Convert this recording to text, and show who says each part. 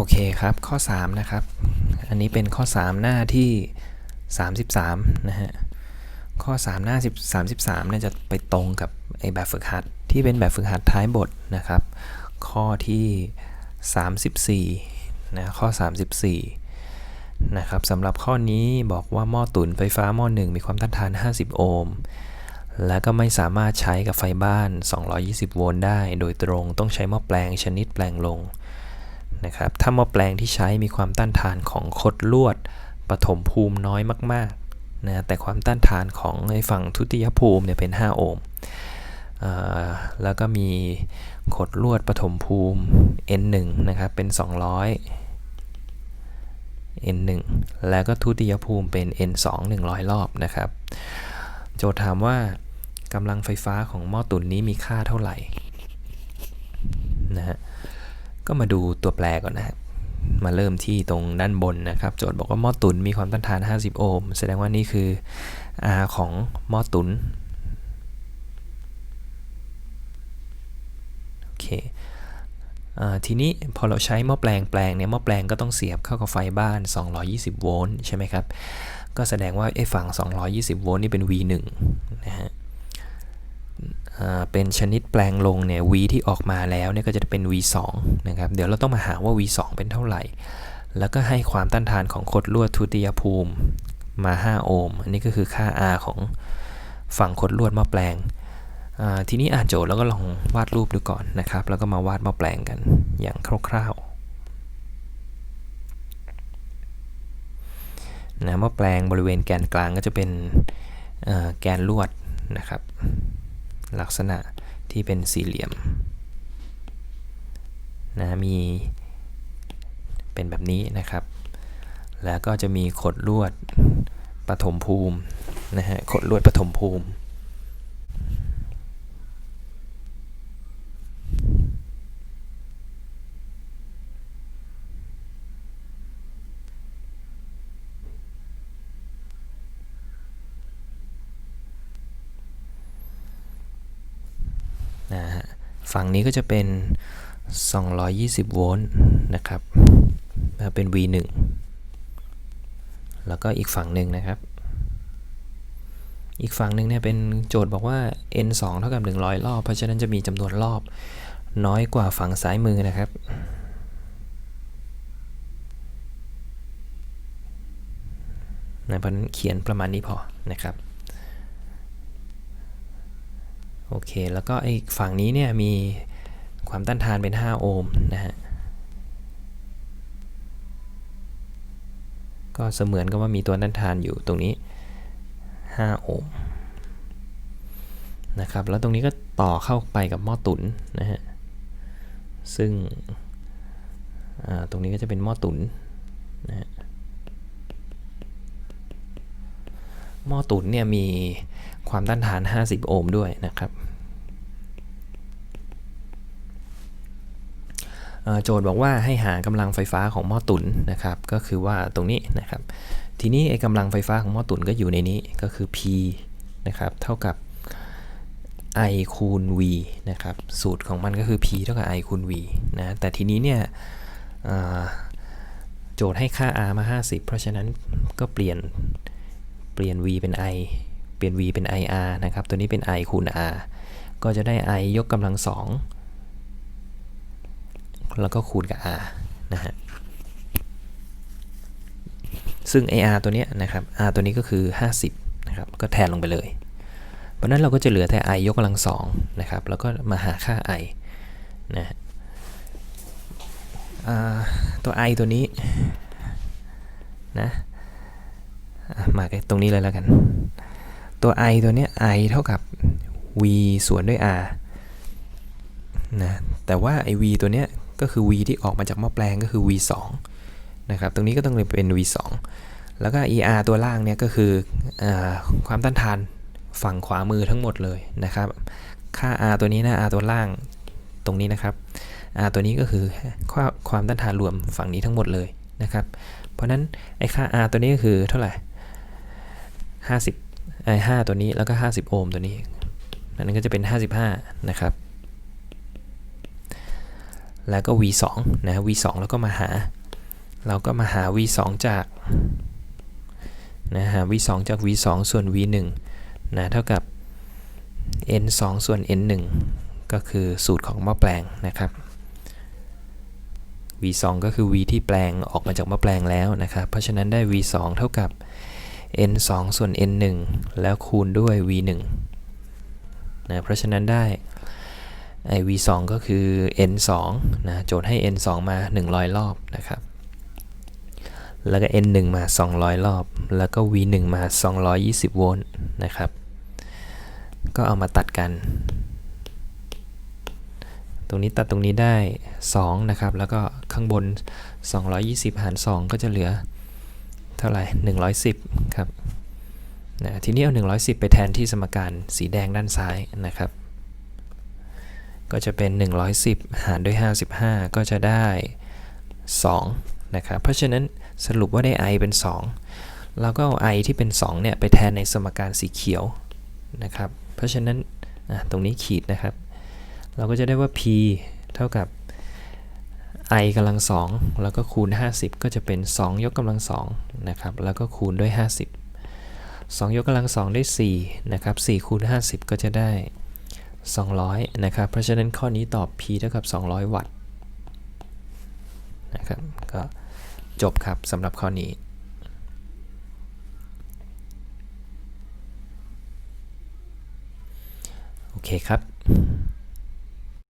Speaker 1: อเคครับ ข้อ 3 นะครับ อันนี้เป็นข้อ 3 หน้าที่ 33 นะฮะ ข้อ 3 หน้า10 33เนี่ยจะไปตรงกับไอแบบฝึกหัด ที่เป็นแบบฝึกหัดท้ายบทนะครับ ข้อที่ 34 นะ ข้อ 34 นะครับสำหรับข้อนี้บอกว่าหม้อตุ๋นไฟฟ้าหม้อหนึ่งมีความต้านทาน 50 โอห์ม และก็ไม่สามารถใช้กับไฟบ้าน 220 โวลต์ได้ โดยตรงต้องใช้หม้อแปลงชนิดแปลงลง นะครับถ้าหม้อแปลงที่ใช้มีความต้านทานของคดลวดปฐมภูมิน้อยมากๆนะแต่ความต้านทานของในฝั่งทุติยภูมิเนี่ยเป็น 5 โอห์มแล้วก็มีขดลวดปฐมภูมิ N1 นะครับเป็น 200 N1 แล้วก็ทุติยภูมิเป็น N2 100 รอบนะครับ โจทย์ถามว่ากำลังไฟฟ้าของหม้อตุ๋นนี้มีค่าเท่าไหร่นะฮะ ก็มาดูตัวแปรก่อนนะครับมาเริ่มที่ตรงด้านบนนะครับ โจทย์บอกว่าหม้อตุนมีความต้านทาน 50 โอห์ม แสดงว่านี่คือ R ของหม้อตุนโอเคอ่าทีนี้พอเราใช้หม้อแปลงแปลงเนี่ยหม้อแปลงก็ต้องเสียบเข้ากับไฟบ้าน 220 โวลต์ใช่ไหมครับ ก็แสดงว่าไอ้ฝั่ง 220 โวลต์นี่เป็น V1 นะฮะ เป็นชนิดแปลงลงเนี่ย V ที่ออกมาแล้วเนี่ยก็จะเป็น V2 นะครับเดี๋ยวเราต้องมาหาว่า V2 เป็นเท่าไหร่ แล้วก็ให้ความต้านทานของคดลวดทุติยภูมิมา 5 โอห์ม อันนี้ก็คือค่า R ของฝั่งคดลวดม้อแปลง ทีนี้อ่านโจทย์แล้วก็ลองวาดรูปดูก่อนนะครับ แล้วก็มาวาดม้อแปลงกันอย่างคร่าวๆนะม้อแปลงบริเวณแกนกลางก็จะเป็นแกนลวดนะครับ ลักษณะที่เป็นสี่เหลี่ยมนะมีเป็นแบบนี้นะครับ แล้วก็จะมีขดลวดปฐมภูมินะฮะขดลวดปฐมภูมิ นะฮะ ฝั่งนี้ก็จะเป็น 220 โวลต์นะครับเป็น V1 แล้วก็อีกฝั่งหนึ่งนะครับ อีกฝั่งหนึ่งเนี่ยเป็นโจทย์บอกว่า n2 เท่ากับ 100 รอบ เพราะฉะนั้นจะมีจำนวนรอบน้อยกว่าฝั่งซ้ายมือนะครับนะเพราะนั้นเขียนประมาณนี้พอนะครับ โอเค แล้วก็ไอ้ฝั่งนี้เนี่ยมีความต้านทานเป็น 5 โอห์มนะฮะ ก็เสมือนกับว่ามีตัวต้านทานอยู่ตรงนี้ 5 โอห์มนะครับ แล้วตรงนี้ก็ต่อเข้าไปกับหม้อตุ๋นนะฮะ ซึ่งตรงนี้ก็จะเป็นหม้อตุ๋นนะฮะหม้อตุ๋นเนี่ยมีความต้านทาน 50 โอห์มด้วยนะครับ โจทย์บอกว่าให้หากำลังไฟฟ้าของหม้อตุ๋นนะครับ ก็คือว่าตรงนี้นะครับ ทีนี้ไอ้กำลังไฟฟ้าของหม้อตุ๋นก็อยู่ในนี้ก็คือ P นะครับเท่ากับ I คูณ V นะครับ สูตรของมันก็คือ P เท่ากับ I คูณ V นะ แต่ทีนี้เนี่ยโจทย์ให้ค่า R มา 50 เพราะฉะนั้นก็เปลี่ยนเปลี่ยน V เป็น I เปลี่ยน v เป็น ir นะครับ ตัวนี้เป็น i คูณ r ก็จะได้ i ยกกำลังสอง แล้วก็คูณกับ r นะฮะซึ่ง ar ตัวนี้นะครับ r ตัวนี้ก็คือ 50 นะครับ ก็แทนลงไปเลย เพราะนั้นเราก็จะเหลือแต่ i ยกกำลังสองนะครับ แล้วก็มาหาค่า i นะตัว i ตัวนี้นะมาตรงนี้เลยแล้วกัน ตัว i ตัวนี้ i เท่ากับ v ส่วนด้วย r นะ แต่ว่าไอ v ตัวเนี้ย ก็คือ v ที่ออกมาจากหม้อแปลงก็คือ v 2นะครับ ตรงนี้ก็ต้องเลยเป็น v 2แล้วก็ er ตัวล่างเนี่ยก็คืออความต้านทานฝั่งขวามือทั้งหมดเลยนะครับ ค่า r ตัวนี้นะ r ตัวล่างตรงนี้นะครับ r ตัวนี้ก็คือความต้านทานรวมฝั่งนี้ทั้งหมดเลยนะครับ เพราะนั้นไอ้ค่า r ตัวนี้ก็คือเท่าไหร่50ไอ้5ตัวนี้แล้วก็ 50 โอห์มตัวนี้นั่นก็จะเป็น 55 นะครับ แล้วก็ v 2นะ v 2แล้วก็มาหา เราก็มาหา v 2จากนะหา v 2จาก v 2ส่วน v 1นะเท่ากับ n 2ส่วน n 1ก็คือสูตรของหม้อแปลงนะครับ v 2ก็คือ v ที่แปลงออกมาจากหม้อแปลงแล้วนะครับ เพราะฉะนั้นได้ v 2เท่ากับ n 2ส่วน n 1แล้วคูณด้วย v 1นะเพราะฉะนั้นได้ ไอ้ v 2 ก็คือ n 2 นะโจทย์ให้ n 2 มา 100 รอบนะครับ แล้วก็ n 1 มา 200 รอบ แล้วก็ v 1 มา 220 โวลต์นะครับ ก็เอามาตัดกัน ตรงนี้ตัดตรงนี้ได้ 2 นะครับ แล้วก็ข้างบน 220 หาร 2 ก็จะเหลือเท่าไหร่ 110 ครับนะทีนี้เอา 110 ไปแทนที่สมการสีแดงด้านซ้ายนะครับ ก็จะเป็น 110 หารด้วย 55 ก็จะได้ 2 นะครับ เพราะฉะนั้นสรุปว่าได้ i เป็น2เราก็เอา i ที่เป็น 2 เนี่ย ไปแทนในสมการสีเขียวนะครับ เพราะฉะนั้นตรงนี้ขีดนะครับ เราก็จะได้ว่า p เท่ากับ i กำลัง 2 แล้วก็คูณ 50 ก็จะเป็น 2 ยกกำลัง2นะครับ แล้วก็คูณด้วย 50 2 ยกกำลัง2ได้ 4 นะครับ 4 คูณ 50 ก็จะได้ 200 นะครับ เพราะฉะนั้นข้อนี้ตอบ p เท่ากับ 200 วัตต์นะครับ ก็จบครับสำหรับข้อนี้โอเคครับ